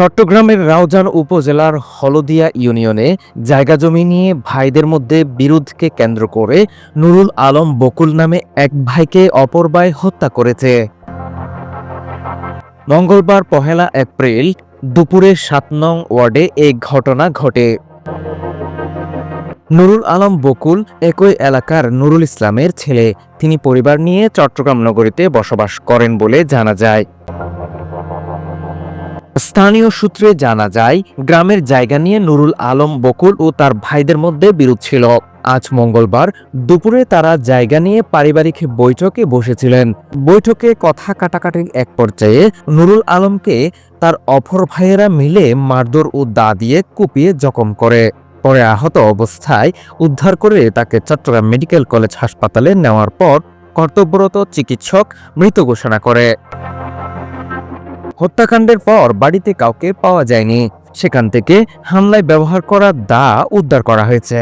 চট্টগ্রামের রাউজান উপজেলার হলদিয়া ইউনিয়নে জায়গা জমি নিয়ে ভাইদের মধ্যে বিরোধকে কেন্দ্র করে নুরুল আলম বকুল নামে এক ভাইকে অপর ভাই হত্যা করেছে। মঙ্গলবার পহেলা এপ্রিল দুপুরে সাত নং ওয়ার্ডে এই ঘটনা ঘটে। নুরুল আলম বকুল একই এলাকার নুরুল ইসলামের ছেলে। তিনি পরিবার নিয়ে চট্টগ্রাম নগরীতে বসবাস করেন বলে জানা যায়। স্থানীয় সূত্রে জানা যায়, গ্রামের জায়গা নিয়ে নুরুল আলম বকুল ও তার ভাইদের মধ্যে বিরোধ ছিল। আজ মঙ্গলবার দুপুরে তারা জায়গা নিয়ে পারিবারিক বৈঠকে বসেছিলেন। বৈঠকে কথা কাটাকাটির এক পর্যায়ে নুরুল আলমকে তার অপর ভাইয়েরা মিলে মারধর ও দা দিয়ে কুপিয়ে জখম করে। পরে আহত অবস্থায় উদ্ধার করে তাকে চট্টগ্রাম মেডিকেল কলেজ হাসপাতালে নেওয়ার পর কর্তব্যরত চিকিৎসক মৃত ঘোষণা করে। হত্যাকাণ্ডের পর বাড়িতে কাউকে পাওয়া যায়নি। সেখান থেকে হামলায় ব্যবহার করা দা উদ্ধার করা হয়েছে।